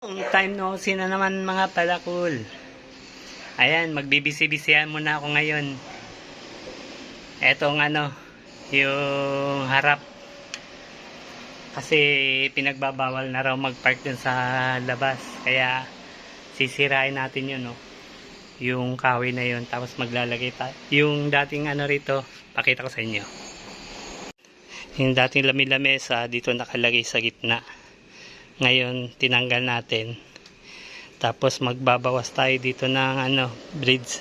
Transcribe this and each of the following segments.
Time no see na naman mga palakul. Ayan, magbibisi-bisihan muna ako ngayon. Etong ano, yung harap. Kasi pinagbabawal na raw mag-park dun sa labas. Kaya sisirain natin yun, no. Yung kahoy na yun. Tapos maglalagay tayo. Yung dating ano rito, pakita ko sa inyo. Yung dating lami-lamesa, dito nakalagay sa gitna. Ngayon, tinanggal natin. Tapos magbabawas tayo dito ng ano, bridge.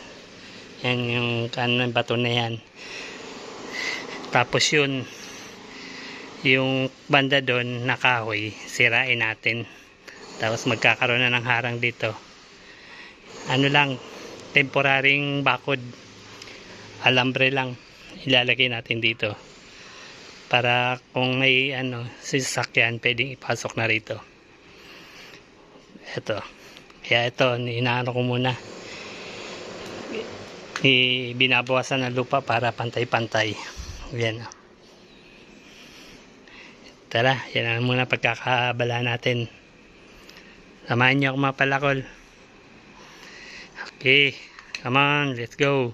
Yan yung kanang bato na yan. Tapos yun, yung banda doon na kahoy, sirain natin. Tapos magkakaroon na ng harang dito. Ano lang, temporaring bakod. Alambre lang. Ilalagay natin dito. Para kung may ano, sasakyan, pwedeng ipasok na rito. Ito. Kaya ito, inaano ko muna. I, binabawasan ng lupa para pantay-pantay. Yan. Tara, yan ang muna pagkakabala natin. Samahan niyo ako mga palakol. Okay, come on, let's go.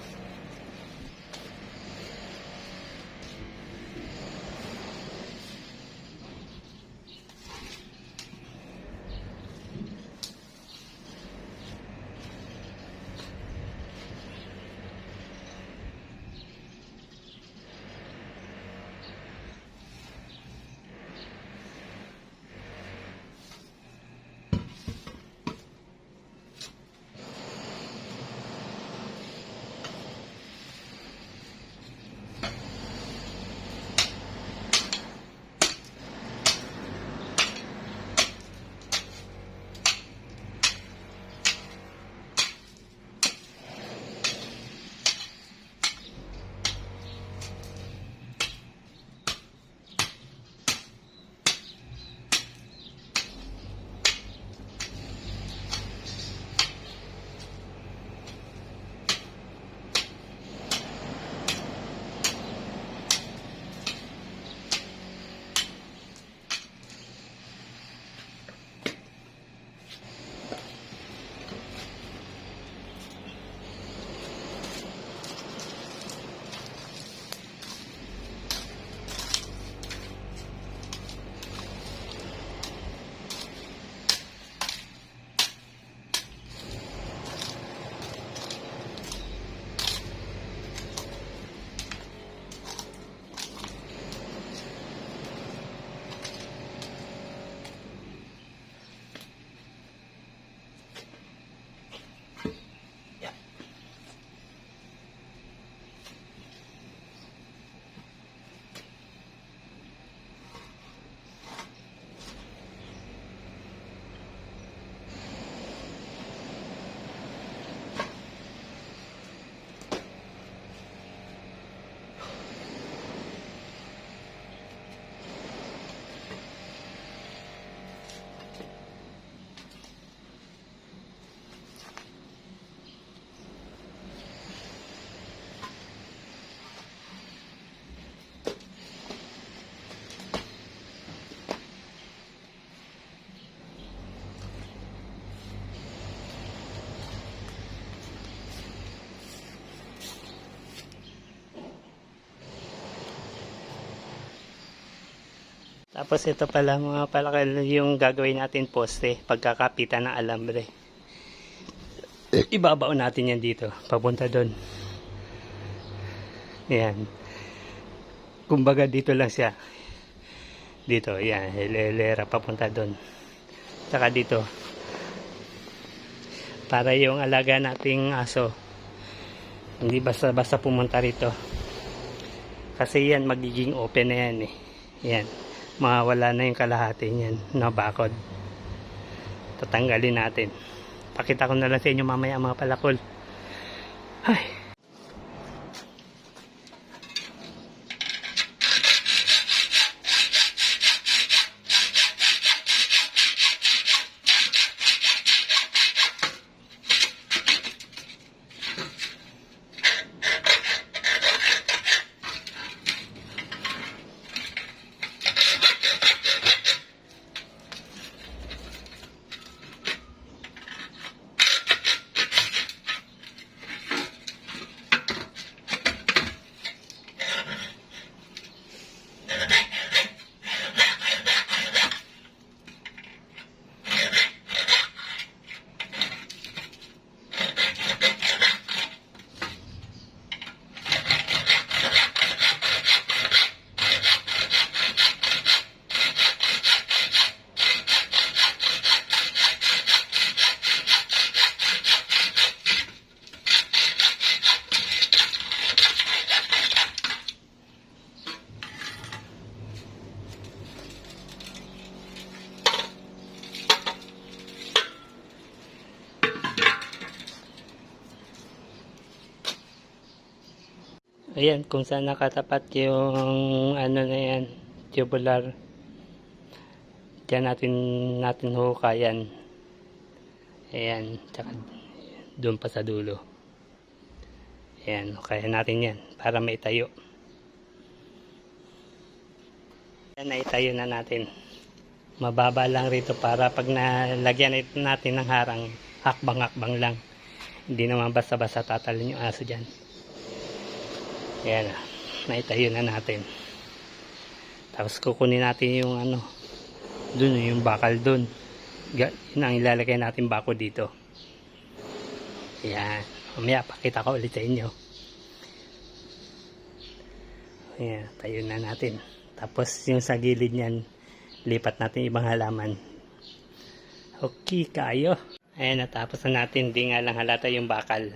Tapos ito pala mga palakal yung gagawin natin poste pagkakapitan ng alambre. Ibabaw natin yan dito, papunta doon. Yan. Kumbaga dito lang siya. Dito, yan, hilera papunta doon. Saka dito. Para yung alaga nating aso, hindi basta-basta pumunta rito. Kasi yan, magiging open na yan eh. Yan. Mawawala na yung kalahati niyan na bakod. Tatanggalin natin. Pakita ko na lang sa inyo mamaya mga palakol. Ay. Ayan, kung saan nakatapat yung ano na yan, tubular. Diyan natin, natin hukayan. Ayan, tsaka doon pa sa dulo. Ayan, hukayan natin yan para maitayo. Ayan, naitayo na natin. Mababa lang rito para pag nalagyan natin ng harang, hakbang-hakbang lang. Hindi naman basta-basta tatalon yung aso dyan. Ayan na. Naitayo na natin. Tapos kukunin natin yung ano. Dun yung bakal dun. Yun ang ilalagay natin bako dito. Ayan. Mamaya pakita ko ulit sa inyo. Ayan. Tayo na natin. Tapos yung sa gilid niyan. Lipat natin ibang halaman. Okay kayo. Ayan. Natapos na natin. Di nga lang halata yung bakal.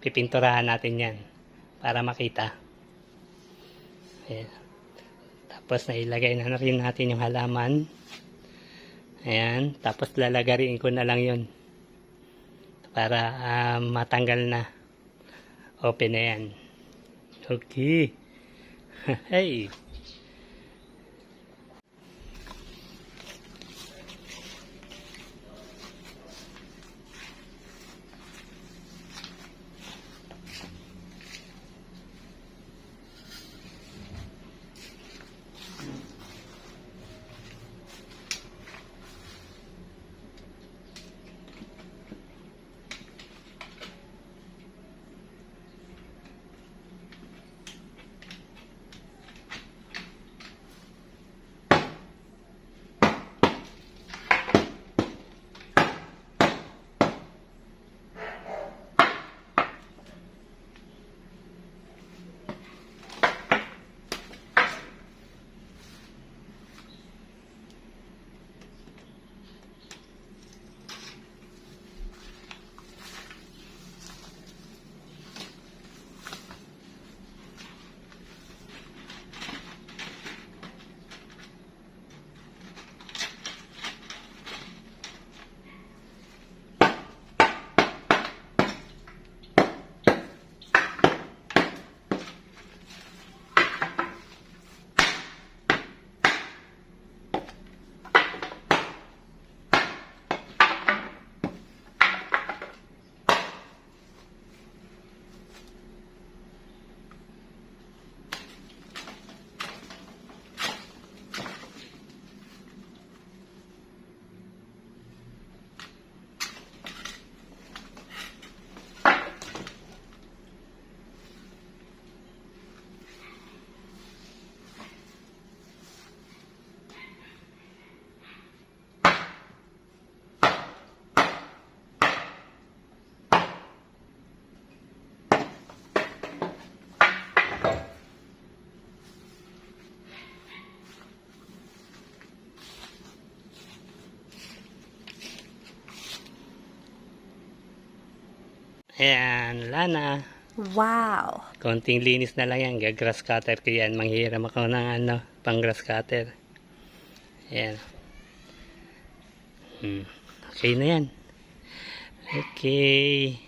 Pipinturahan natin yan para makita. Ayan. Tapos nailagay na rin natin yung halaman. Ayan. Tapos lalagarin ko na lang yun. Para ah, matanggal na. Open na yan. Okay. hey. Ayan, wala na. Wow. Konting linis na lang yan. Gagrass cutter ko yan. Manghiram ako ng ano, pang grass cutter. Ayan. Hmm. Okay na yan. Okay.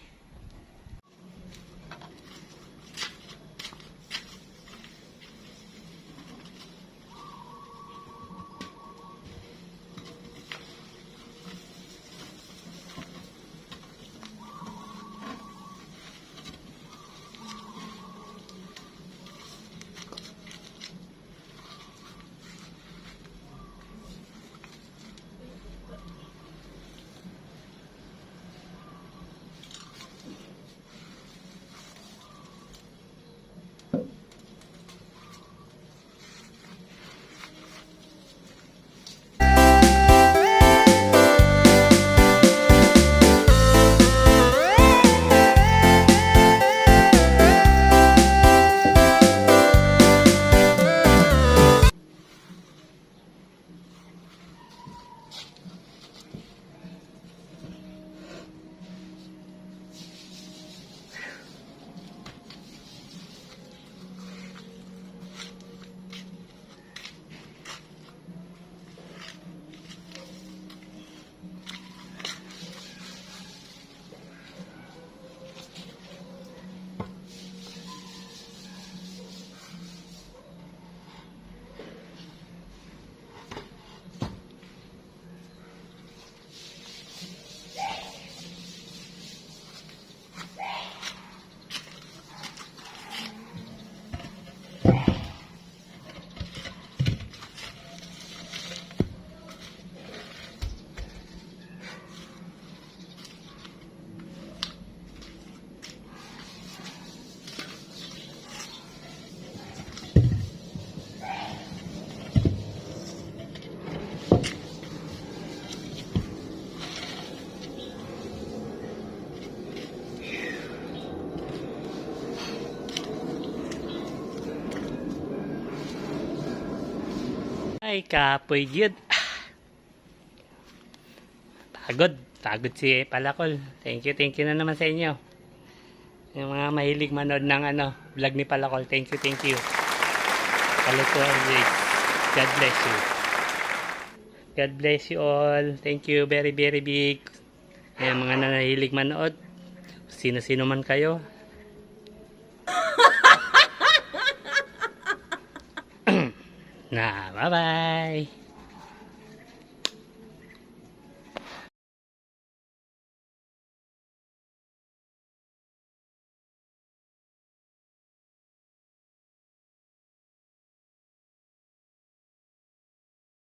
Ay, kapoy yun. Pagod. Pagod si Palakol. Thank you, thank you na naman sa inyo. Yung mga mahilig manood ng ano, vlog ni Palakol. Thank you, thank you. Palito always. God bless you. God bless you all. Thank you very, very big. Ayan, mga nanahilig manood. Sino-sino man kayo. na, bye-bye.